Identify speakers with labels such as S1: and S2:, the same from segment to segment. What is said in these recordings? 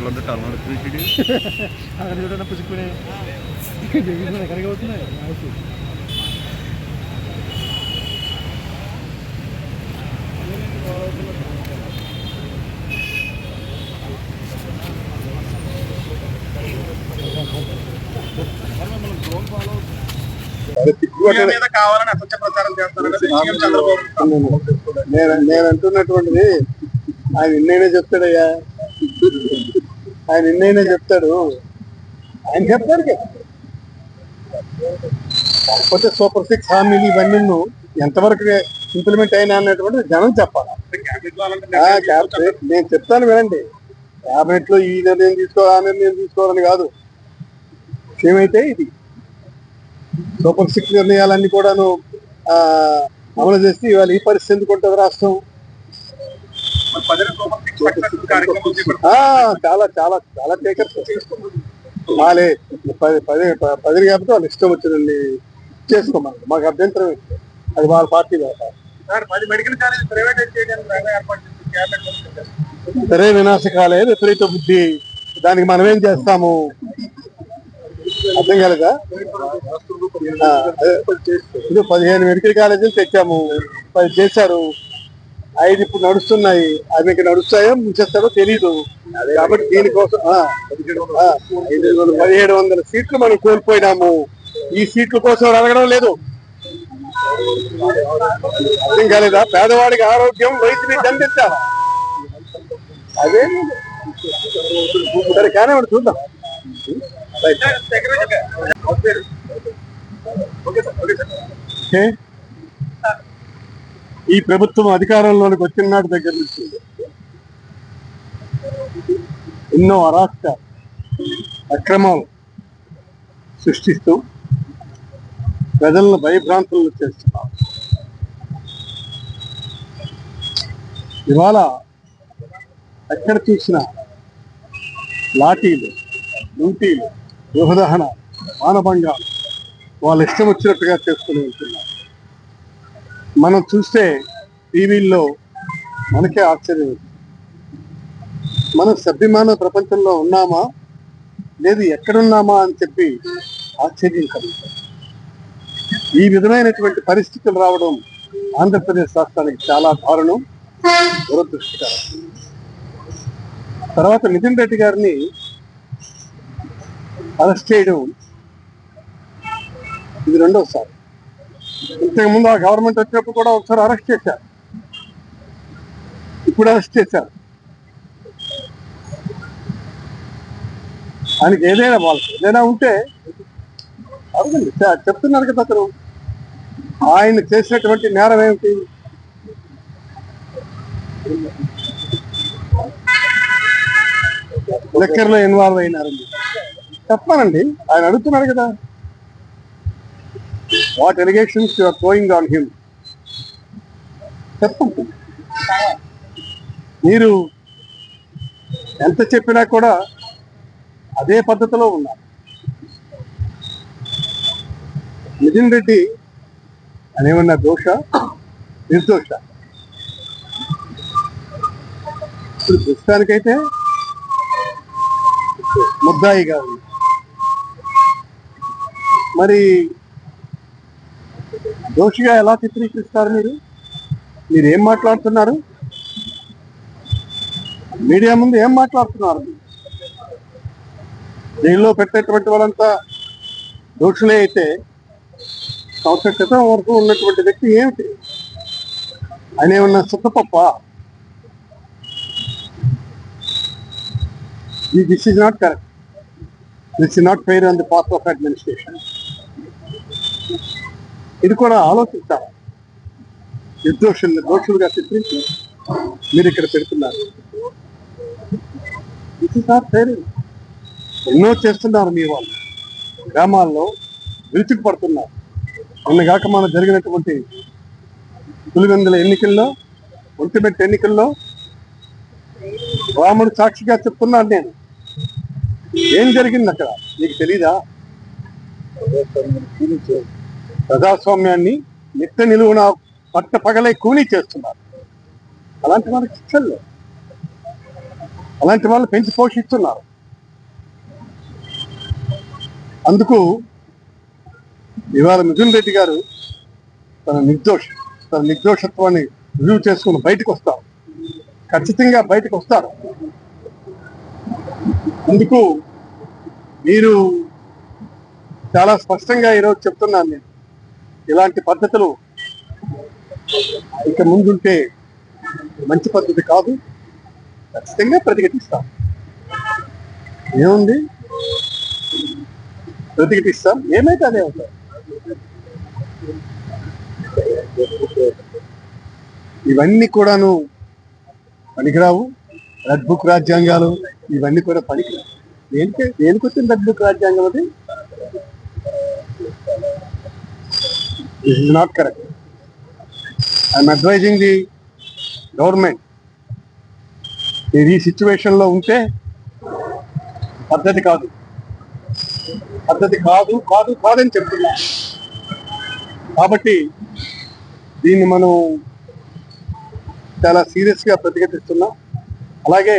S1: చూడాలంటే తల నడుస్తుంది
S2: అక్కడ చూడడం పుచ్చుకునే ఎక్కడికి అవుతున్నాయి నేను నేను అంటున్నటువంటిది ఆయన నిన్నైనా చెప్తాడయ్యా. ఆయన ఎన్నైనా చెప్తాడు. ఆయన చెప్తాడు కాకపోతే సూపర్ సిక్స్ హామీలు ఇవన్నీ ఎంతవరకు ఇంప్లిమెంట్ అయినా అనేటువంటి జనం చెప్పాలి. నేను చెప్తాను వినండి. క్యాబినెట్లో ఈ నిర్ణయం తీసుకోవాలి ఆ నిర్ణయం తీసుకోవాలని కాదు. ఏమైతే ఇది. సూపర్ సిక్స్ నిర్ణయాలన్నీ కూడాను అమలు చేసి ఇవాళ ఈ పరిస్థితి ఎందుకు ఉంటుంది రాష్ట్రం
S3: మరి పదిహేను సూపర్ సిక్స్ సక్సెస్ఫుల్ కార్యక్రమం చేపట్టారు.
S2: ఆ, చాలా చాలా చాలా టేకర్స్ మాలే పది పది పది కాకపోతే వాళ్ళు ఇష్టం వచ్చిందండి చేసుకోమని మాకు అభ్యంతరం. అది వాళ్ళ పార్టీ
S3: సార్
S2: వినాశకాలే విపరీత బుద్ధి. దానికి మనం ఏం చేస్తాము? అర్థం కాలేదా? పదిహేను మెడికల్ కాలేజీలు తెచ్చాము. పది చేశారు. ఐదు ఇప్పుడు నడుస్తున్నాయి. అవి నడుస్తాయో ముంచేస్తారో తెలీదు. కాబట్టి దీనికోసం పదిహేడు వందల సీట్లు మనం కోల్పోయినాము. ఈ సీట్ల కోసం అడగడం లేదు. అర్థం కాలేదా? పేదవాడికి ఆరోగ్యం వైద్యుని దండించాలి అదే. సరే కానీ మనం చూద్దాం.
S3: Okay. Okay sir okay sir
S2: okay ఈ ప్రభుత్వం అధికారంలోని వచ్చిన నాటి దగ్గర నుంచి ఎన్నో అరాచక అక్రమాలు సృష్టిస్తూ ప్రజలను భయభ్రాంతులు చేస్తున్నారు. ఇవాళ ఎక్కడ చూసినా లాఠీలు లూటీలు గృహదహన మానభంగాలు వాళ్ళు ఇష్టం వచ్చినట్టుగా చేసుకుని వెళ్తున్నారు. మనం చూస్తే టీవీల్లో మనకే ఆశ్చర్యం. మనం సభ్యమాన ప్రపంచంలో ఉన్నామా? లేదు ఎక్కడున్నామా అని చెప్పి ఆశ్చర్యం కలుగుతాం ఈ విధమైనటువంటి పరిస్థితులు రావడం ఆంధ్రప్రదేశ్ రాష్ట్రానికి చాలా దారుణం దురదృష్టకరం. తర్వాత నితిన్ రెడ్డి గారిని అరెస్ట్ చేయడం ఇది రెండోసారి. ఇంతకు ముందు ఆ గవర్నమెంట్ వచ్చినప్పుడు కూడా ఒకసారి అరెస్ట్ చేశారు. ఇప్పుడు అరెస్ట్ చేశారు. ఆయనకి ఏదైనా వాళ్ళకి ఏదైనా ఉంటే అడగండి. చెప్తున్నారు కదా అతను. ఆయన చేసినటువంటి నేరం ఏమిటి? లెక్కర్లో ఇన్వాల్వ్ అయినారండి. చెప్పానండి ఆయన అడుగుతున్నాడు కదా. What allegations you are on him చెప్పండి. మీరు ఎంత చెప్పినా కూడా అదే పద్ధతిలో ఉన్నారు. నితిన్ రెడ్డి అనేమన్నా దోష? నిర్దోష? ఇప్పుడు ప్రస్తుతానికైతే ముద్దాయిగా ఉంది. మరి దోషిగా ఎలా చిత్రీకరిస్తారు మీరు? మీరు ఏం మాట్లాడుతున్నారు? మీడియా ముందు ఏం మాట్లాడుతున్నారు? జైల్లో పెట్టేటువంటి వాళ్ళంతా దోషులే అయితే సంవత్సర క్రితం వరకు ఉన్నటువంటి వ్యక్తి ఏమిటి? ఆయన ఏమన్నా సుత్తపప్ప this is not correct. This is not fair on the part of administration. ఇది కూడా ఆలోచించాలి నిర్దోషుల్ని దోషులుగా చిత్రించి మీరు ఇక్కడ పెడుతున్నారు. This ఎన్నో చేస్తున్నారు మీ వాళ్ళు. గ్రామాల్లో విరుచుకు పడుతున్నారు. నిన్నగాక మన జరిగినటువంటి పులివెందుల ఎన్నికల్లో ఒంటిమెట్టు ఎన్నికల్లో రాముడు సాక్షిగా చెప్తున్నాను నేను. ఏం జరిగింది అక్కడ? నీకు తెలీదా? ప్రజాస్వామ్యాన్ని నిత్య నిలువున పట్ట పగలే కూలీ చేస్తున్నారు. అలాంటి వాళ్ళకి శిక్షలు అలాంటి వాళ్ళు పెంచి పోషిస్తున్నారు. అందుకు ఇవాళ మిథున్ రెడ్డి గారు తన నిర్దోష తన నిర్దోషత్వాన్ని రుజువు చేసుకుని బయటకు వస్తారు. ఖచ్చితంగా బయటకు వస్తారు. అందుకు మీరు చాలా స్పష్టంగా ఈరోజు చెప్తున్నాను నేను. ఇలాంటి పద్ధతులు ఇక ముందుంటే మంచి పద్ధతి కాదు. ఖచ్చితంగా ప్రతిఘటిస్తాం. ఏముంది? ప్రతిఘటిస్తాం. ఏమైతే అదే అవుతాం ఇవన్నీ కూడాను పనికిరావు. రెడ్ బుక్ రాజ్యాంగాలు ఇవన్నీ కూడా పనికిరావు. దేనికి దేనికి వచ్చింది రెడ్ బుక్ రాజ్యాంగం అది? This is not correct I'm advising the government మీరు ఈ సిచ్యువేషన్లో ఉంటే పద్ధతి కాదు. పద్ధతి కాదు కాదు కాదని చెప్తున్నా. కాబట్టి దీన్ని మనం చాలా సీరియస్గా ప్రతిఘటిస్తున్నాం. అలాగే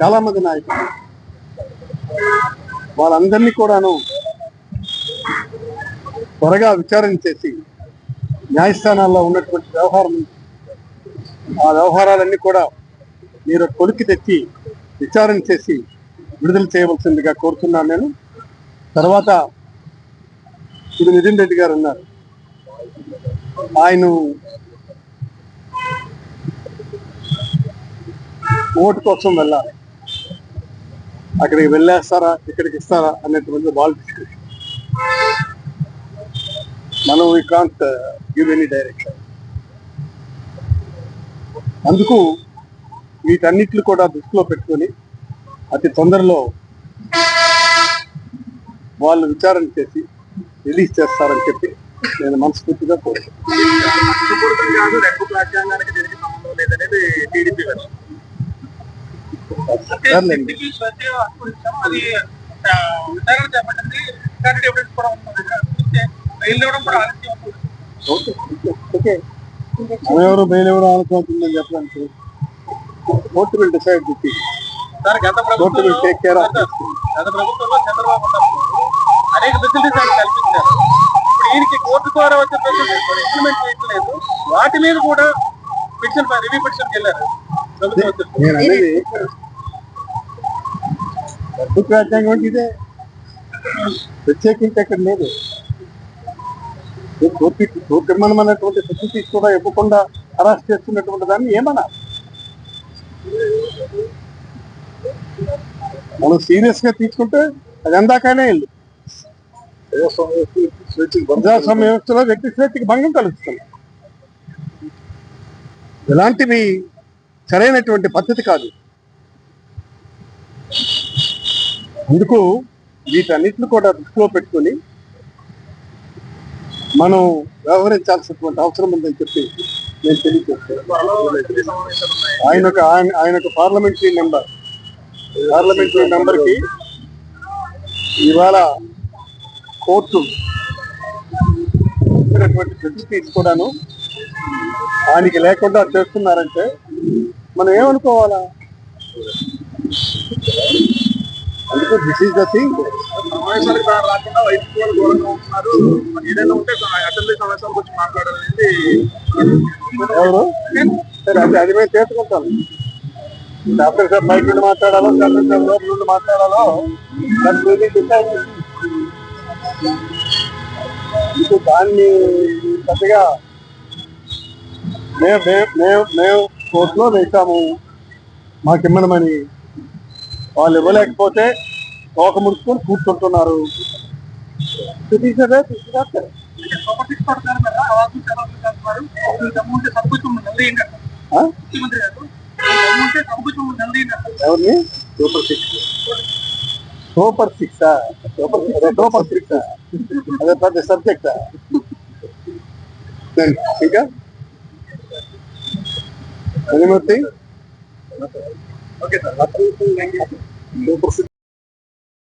S2: చాలామంది నాయకులు వాళ్ళందరినీ కూడాను త్వరగా విచారణ చేసి న్యాయస్థానాల్లో ఉన్నటువంటి వ్యవహారం ఆ వ్యవహారాలన్నీ కూడా మీరు కొలికి తెచ్చి విచారణ చేసి విడుదల చేయవలసిందిగా కోరుతున్నాను నేను. తర్వాత ఇది నితిన్ రెడ్డి గారు ఉన్నారు ఆయన ఓటు కోసం వెళ్ళాలి. అక్కడికి వెళ్ళేస్తారా? ఇక్కడికి ఇస్తారా? అనేటువంటి వాళ్ళు మనం we can't give any direction అందుకు వీటన్నిటిని కూడా దృష్టిలో పెట్టుకొని అతి తొందరలో వాళ్ళు విచారణ చేసి రిలీజ్ చేస్తారని చెప్పి నేను మనస్ఫూర్తిగా
S3: కోరుకుంటున్నాను. రాజ్యాంగానికి లేదనేది విచారణ చేపట్టింది
S2: ఎవరు బెయిల్ ఎవరు ఆలోచన చెప్పడానికి court will decide this court will take care of
S3: గత ప్రభుత్వంలో చంద్రబాబు అనేక ఫెసిలిటీస్ ఆయన కల్పించారు. ఇప్పుడు ఈయనకి కోర్టు ద్వారా వచ్చే ఫెసిలిటీస్ కూడా ఇంప్లిమెంట్ చేయట్లేదు. వాటి మీద కూడా పిటిషన్ రివ్యూ పిటిషన్కి వెళ్ళారు ప్రభుత్వం
S2: నేను అనేది డబ్బు రాజ్యాంగం ఇదే. ప్రత్యేకించి అక్కడ లేదు. కోర్టు కోర్టుమనం అనేటువంటి ఫెసిలిటీస్ కూడా ఇవ్వకుండా అరెస్ట్ చేస్తున్నటువంటి దాన్ని ఏమన్నా? మనం సీరియస్గా తీసుకుంటే అది అందాకనే వెళ్ళి ప్రజాస్వామ్య వ్యవస్థలో వ్యక్తి స్వేచ్ఛకి భంగం కలుగుతుంది. ఇలాంటివి సరైనటువంటి పద్ధతి కాదు. అందుకు వీటన్నిటిని కూడా దృష్టిలో పెట్టుకొని మనం వ్యవహరించాల్సినటువంటి అవసరం ఉందని చెప్పి నేను తెలియజేస్తాను ఆయన ఒక ఆయన ఆయన ఒక పార్లమెంటరీ నెంబర్ పార్లమెంటరీ నెంబర్కి ఇవాళ కోర్టు ఇచ్చినటువంటి జడ్జి కూడాను ఆయనకి లేకుండా చేస్తున్నారంటే మనం ఏమనుకోవాలా? అందుకు దిస్ ఈస్ ద థింగ్
S3: ఏదైనా ఉంటే అసెంబ్లీ మాట్లాడాలనేది
S2: ఎవరు? సరే అది అది మేము చేసుకుంటాం. డాక్టర్ సార్ బయట నుండి మాట్లాడాలో? డాక్టర్ సార్ లోపల నుండి మాట్లాడాలో? decide చేసి. ఇంకో దాన్ని పెద్దగా మేము మేము మేము మేము కోర్టులో వేసాము మాకు ఇమ్మనమని వాళ్ళు ఇవ్వలేకపోతే తోక ముడుచుకొని కూర్చుంటున్నారు. తీసేదే తీసుకురాస్తారు
S3: సూపర్ సిక్స్ పడతారు కదా అవార్డు చాలా చేస్తున్నారు ఈ దమ్ము ఉంటే సంకుచం నందిండి ముఖ్యమంత్రి గారు ఈ దమ్ము ఉంటే సంకుచం నందిండి
S2: ఎవరిని super six super six super అదే సూపర్ సిక్స్ అదే పెద్ద సబ్జెక్ట్ ఇంకా ఎనీమూర్తి
S3: ఓకే సార్
S2: సూపర్ సిక్స్